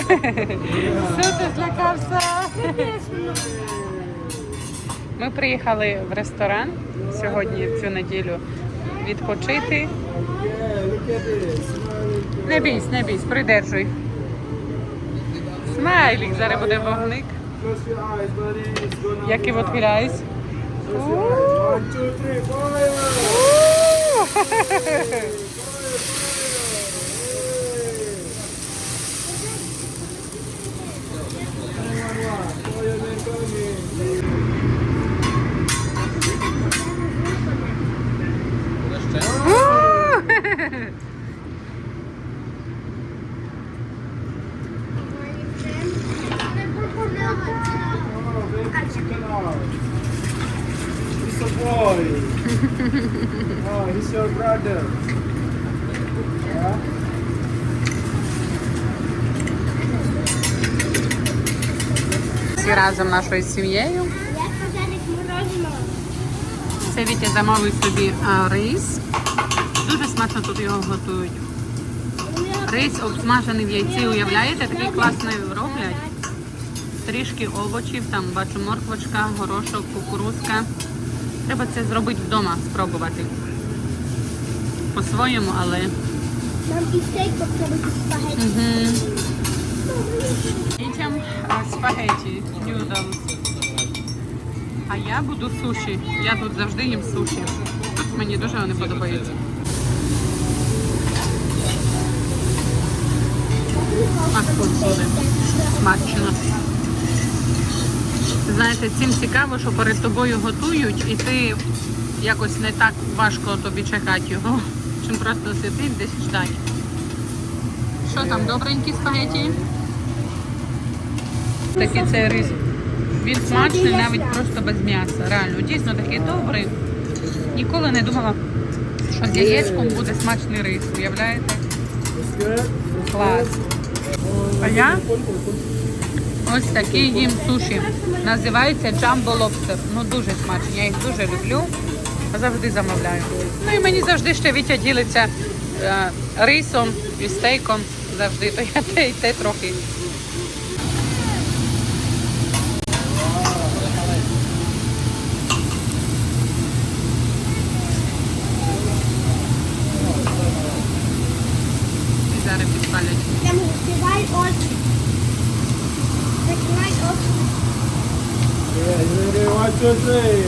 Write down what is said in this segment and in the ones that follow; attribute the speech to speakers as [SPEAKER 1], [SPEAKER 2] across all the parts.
[SPEAKER 1] Що ти злякався? Ми приїхали в ресторан сьогодні цю неділю відпочити. Не бійсь, не бійсь, придержуй. Смайлік, зараз буде вогник. Як і відхиляюсь.
[SPEAKER 2] One, two, three! Fire,
[SPEAKER 1] разом нашою сім'єю. Це Вітя замовив собі рис. Дуже смачно тут його готують. Рис обсмажений в яйці, уявляєте, такий класний роблять. Трішки овочів, там бачу морквочка, горошок, кукурузка. Треба це зробити вдома, спробувати. По-своєму, але.
[SPEAKER 3] Нам і стейк попробуйте спагетті.
[SPEAKER 1] Угу. Дітям спагеті, нюдл. А я буду суші. Я тут завжди їм суші. Тут мені дуже вони подобаються. Фастфуд буде. Смачно. Знаєте, цим цікаво, що перед тобою готують, і ти якось не так важко тобі чекати його, чим просто сидіти десь ждати. Що там, добренькі спагеті? Такий цей рис. Він смачний навіть просто без м'яса. Реально, дійсно такий добрий. Ніколи не думала, що з яєчком буде смачний рис. Уявляєте? Клас. А я ось такий їм суші. Називається Jumbo Lobster. Ну дуже смачні. Я їх дуже люблю. Завжди замовляю. Ну і мені завжди ще Вітя ділиться е, рисом і стейком. Завжди. То я те і те трохи.
[SPEAKER 2] One, two, three.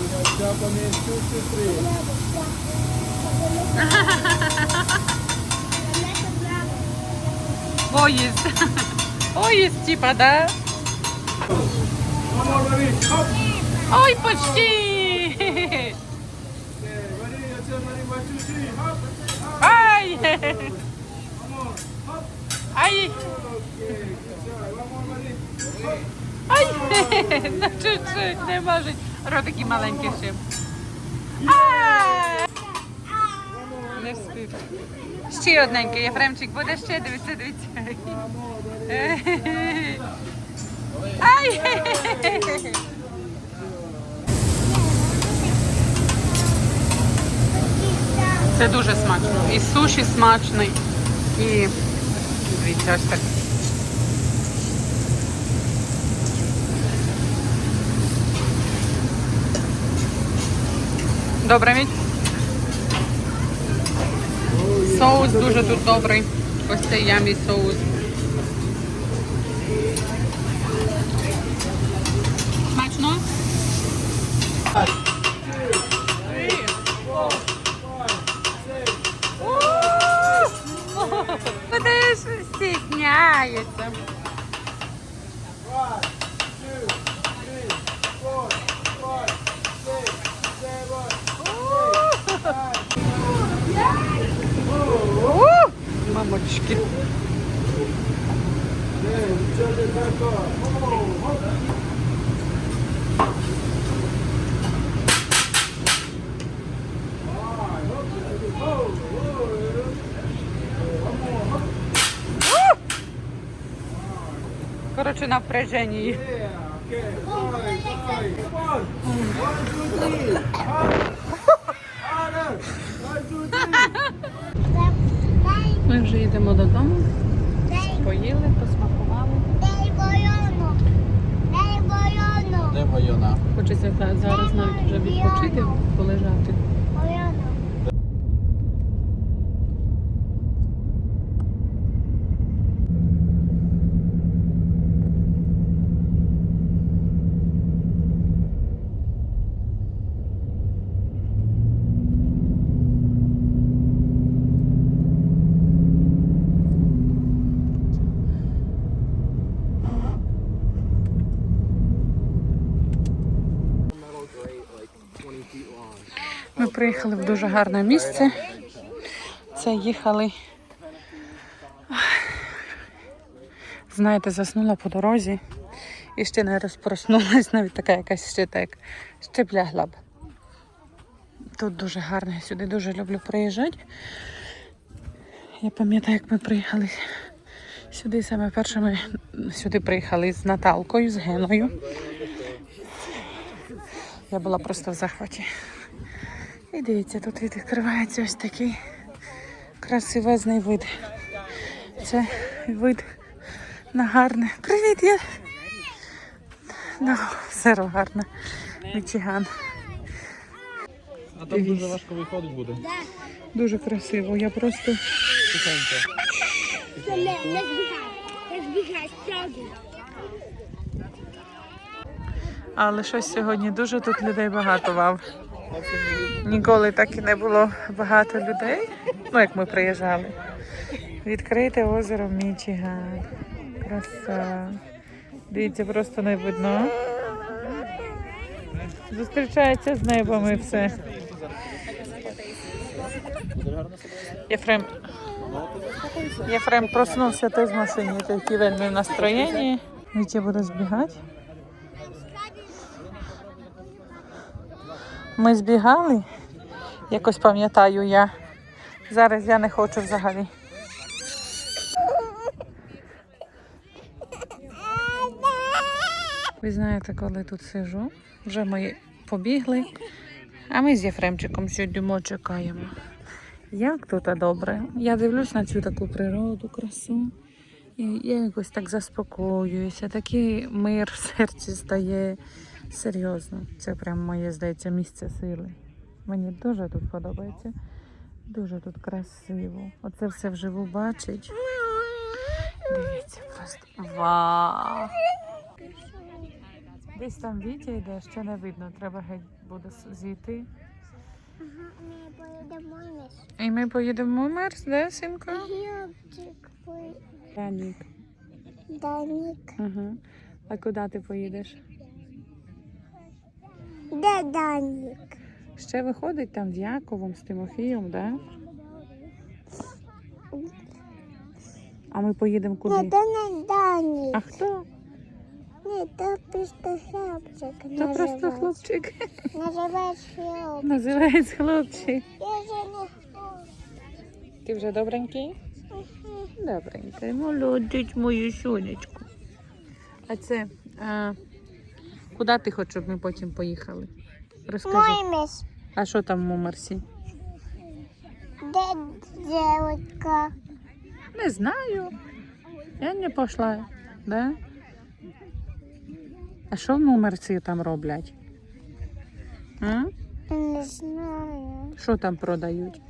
[SPEAKER 2] We got Japanese two, two, three.
[SPEAKER 1] Поїзд. Поїзд, типа, да? Ой, почти!
[SPEAKER 2] Ready? It, buddy. One, two, three. Hop. Hop.
[SPEAKER 1] Ай!
[SPEAKER 2] One more. Hop.
[SPEAKER 1] Ай!
[SPEAKER 2] Okay, that's all right. One more, buddy. Hop.
[SPEAKER 1] Ай! Ну чуть-чуть, не можуть. Ротики маленькі ще. Ай! Не встиг. Ще одненький, Єфремчик, буде ще, дивіться, дивіться. Ай! Це дуже смачно. І суші смачний, і дивіться, ось так. Добре, Міть? Соус дуже тут добрий. Ось цей ямі соус. У! Мамочки.
[SPEAKER 2] Okay, turn it back on. Oh, hop. Alright, hop. Oh, oh, One more, hop.
[SPEAKER 1] Коротше, на впряженні.
[SPEAKER 2] Yeah. Okay, five, five. Come on. One, two, three. Harder. Harder. Two, three.
[SPEAKER 1] Ми вже йдемо додому, поїли, посмакували. Хочеться зараз навіть вже відпочити, полежати. Приїхали в дуже гарне місце. Це їхали. Знаєте, заснула по дорозі і ще не розпроснулась, навіть така якась ще так. Ще плягла б. Тут дуже гарно, я сюди дуже люблю приїжджати. Я пам'ятаю, як ми приїхали сюди саме перше ми сюди приїхали з Наталкою, з Геною. Я була просто в захваті. І дивіться, тут відкривається ось такий красивезний вид. Це вид на гарне. Привіт, я. На озеро гарне. Мічиган.
[SPEAKER 4] А там дуже важко виходить буде.
[SPEAKER 1] Дуже красиво. Я просто
[SPEAKER 4] Тихенько.
[SPEAKER 3] Не, збігай. Не збігай, справді.
[SPEAKER 1] Але щось сьогодні дуже тут людей багато вав. Ніколи так і не було багато людей. Ну, як ми приїжджали. Відкрите озеро Мічиган. Краса. Дивіться, просто не видно. Зустрічається з небом і все. Єфрем. Єфрем проснувся теж в машині, такий вельми в настроєнні. Вітя буде збігати. Ми збігали, якось пам'ятаю я. Зараз я не хочу взагалі. Ви знаєте, коли тут сижу, вже ми побігли, а ми з Єфремчиком сидимо, чекаємо. Як тут добре. Я дивлюсь на цю таку природу, красу. І я якось так заспокоююся, такий мир в серці стає. Серйозно, це прям моє, здається, місце сили. Мені дуже тут подобається. Дуже тут красиво. Оце все вживу бачить. Дивіться, просто вау! Десь там Вітя йде, ще не видно, треба геть буде зійти.
[SPEAKER 3] Ага, ми поїдемо вниз.
[SPEAKER 1] І ми поїдемо в Мерс, де, синко? Данік.
[SPEAKER 3] Данік.
[SPEAKER 1] Ага. А куди ти поїдеш?
[SPEAKER 3] Де Данік?
[SPEAKER 1] Ще виходить там з Яковом, з Тимофієм, да? А ми поїдемо
[SPEAKER 3] Ні, то не Данік.
[SPEAKER 1] А хто?
[SPEAKER 3] Ні, то просто хлопчик.
[SPEAKER 1] То просто хлопчик.
[SPEAKER 3] Називається хлопчик.
[SPEAKER 1] Називається хлопчик.
[SPEAKER 3] Я вже не хлопчик.
[SPEAKER 1] Ти вже добренький? Добренький. Молодець мою сонечку. А це, а, куди ти хочеш, щоб ми потім поїхали? Розкажи.
[SPEAKER 3] Мой.
[SPEAKER 1] А що там в Мумерсі?
[SPEAKER 3] Де дівчинка?
[SPEAKER 1] Не знаю. Я не пішла. Да? А що в Мумерсі там роблять? А?
[SPEAKER 3] Не знаю.
[SPEAKER 1] Що там продають?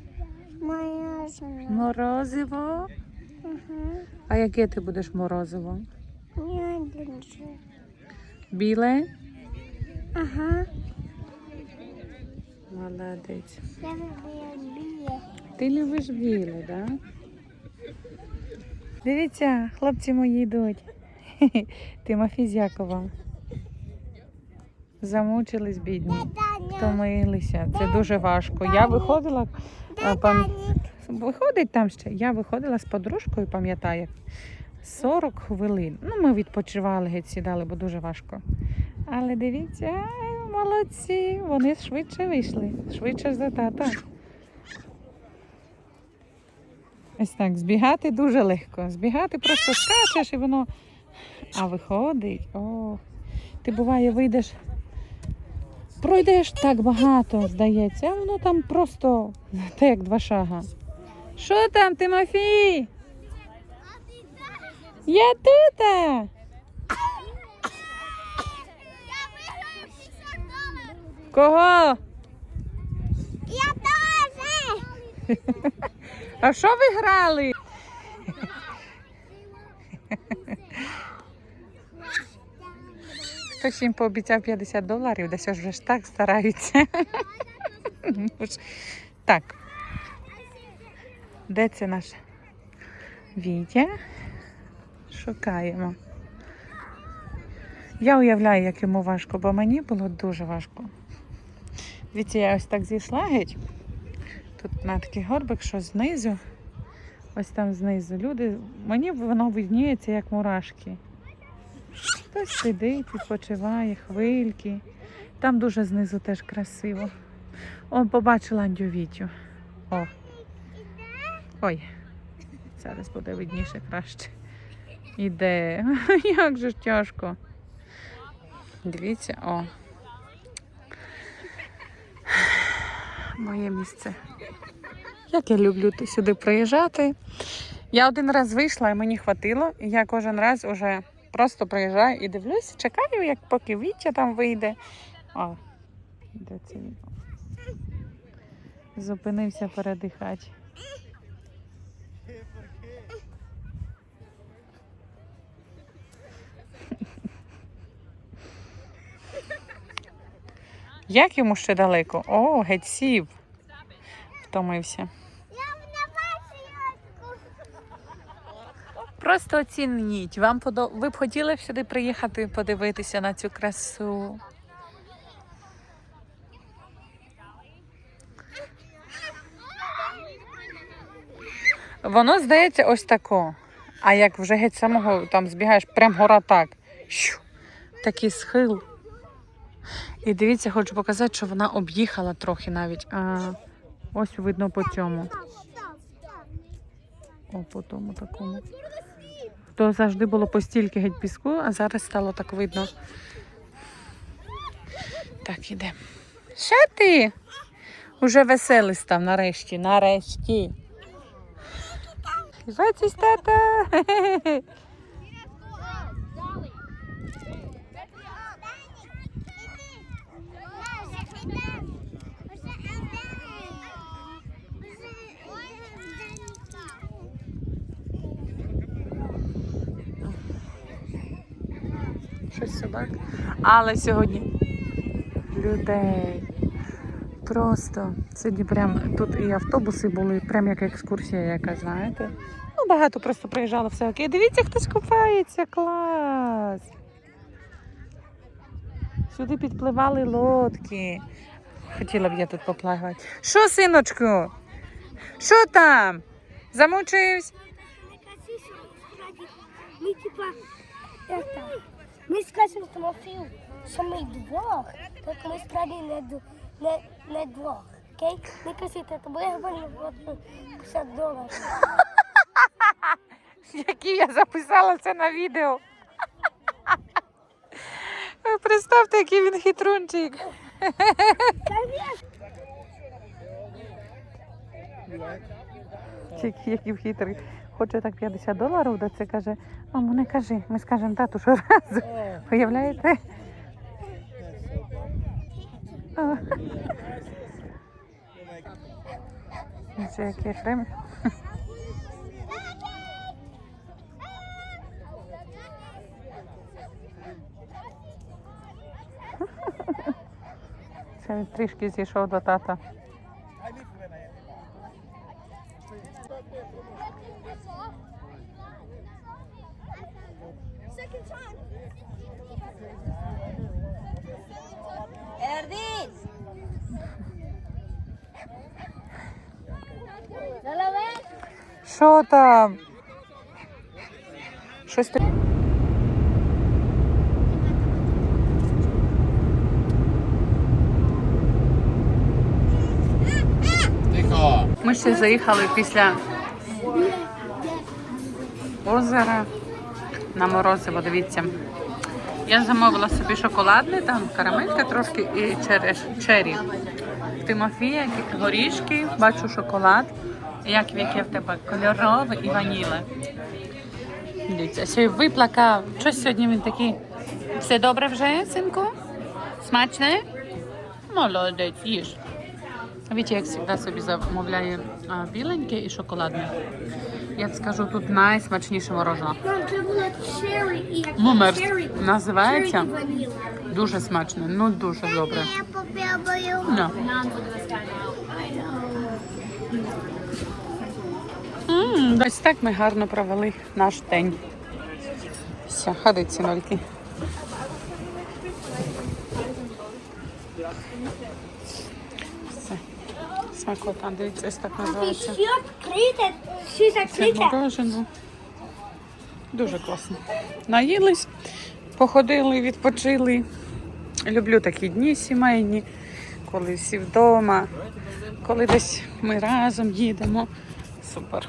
[SPEAKER 3] Моя.
[SPEAKER 1] Морозиво.
[SPEAKER 3] Угу.
[SPEAKER 1] А яке ти будеш морозиво?
[SPEAKER 3] Не один же.
[SPEAKER 1] Біле?
[SPEAKER 3] Ага.
[SPEAKER 1] Молодець.
[SPEAKER 3] Я люблю біле.
[SPEAKER 1] Ти любиш біле, да? Дивіться, хлопці мої йдуть. Тимофій з Яковом. Замучились бідні. Втомилися. Це дуже важко. Я виходила. пам- Виходить там ще. Я виходила з подружкою, пам'ятаю, 40 хвилин. Ну, ми відпочивали, геть сідали, бо дуже важко. Але дивіться, ай, молодці, вони швидше вийшли, швидше за тата. Ось так, збігати дуже легко. Збігати просто скачеш і воно. А виходить. О. Ти буває, вийдеш, пройдеш так багато, здається, а воно там просто те, як два шага. Що там, Тимофій? Я тут. Кого?
[SPEAKER 3] Я теж!
[SPEAKER 1] А що ви грали? Хтось їм пообіцяв 50 доларів, десь вже ж так стараються. Ну Так. Де це наш Вітя? Шукаємо. Я уявляю, як йому важко, бо мені було дуже важко. Вітя, я ось так зійшла геть. Тут на такий горбик, що знизу, ось там знизу люди, мені воно видніється як мурашки. Хтось сидить, відпочиває, хвильки. Там дуже знизу теж красиво. Он побачила Андю Вітю. О. Ой, зараз буде видніше краще. Іде. Як же ж тяжко. Дивіться, о. Моє місце. Як я люблю сюди приїжджати. Я один раз вийшла і мені хватило, і я кожен раз уже просто приїжджаю і дивлюсь, чекаю, як поки Вітя там вийде. О, де це? Зупинився передихати. Як йому ще далеко? О, геть сів. Втомився. Просто оцініть. Вам подо... Ви б хотіли сюди приїхати подивитися на цю красу. Воно здається ось тако. А як вже геть самого там збігаєш, прям гора так. Щу, такий схил. І дивіться, хочу показати, що вона об'їхала трохи навіть. А, ось видно по цьому. О, по тому такому. То завжди було постільки геть піску, а зараз стало так видно. Так, іде. Що ти? Уже веселий став нарешті, нарешті. Бачиш, тата. Щось собак. Але сьогодні людей. Просто сьогодні прям тут і автобуси були, прям як екскурсія, яка, знаєте. Ну, багато просто приїжджало все окей. Дивіться, хтось купається, клас. Сюди підпливали лодки. Хотіла б я тут поплавати. Що, синочку? Що там? Замучився?
[SPEAKER 3] Ми типа ми скажемо Тимофію, що ми двох, так ми справді не, не, не двох. Окей? Не кажіть, то я говорю 50 доларів.
[SPEAKER 1] які я записала це на відео. Ви Представте, який він хитрунчик. Який який хитрий. Хоче так 50 доларів, да це каже, мамо, не кажи, ми скажемо тату, що разу. Уявляєте? Це який хрем. Це він трішки зійшов до тата. Що там? Щось.
[SPEAKER 2] Тихо.
[SPEAKER 1] Ми ще заїхали після озера на морозиво. Дивіться. Я замовила собі шоколадний, там карамелька трошки і череш, чері. Тимофія, горішки, бачу шоколад. Як яке в тебе кольорове і ваніле. Дивіться, ще й виплакав. Щось сьогодні він такий. Все добре вже, синку? Смачне? Молодець, їж. Вітя, як завжди, собі замовляє а, біленьке і шоколадне. Я скажу, тут найсмачніше Мумерс
[SPEAKER 3] черрі.
[SPEAKER 1] називається. Дуже смачно, ну дуже добре. No. М, Ось так ми гарно провели наш день. Все, ходить сінольки. Все. Смакота, дивіться, ось так називається.
[SPEAKER 3] все відкрите, все
[SPEAKER 1] Це
[SPEAKER 3] закрите.
[SPEAKER 1] Дуже класно. Наїлись, походили, відпочили. Люблю такі дні сімейні, коли всі вдома, коли десь ми разом їдемо. Супер.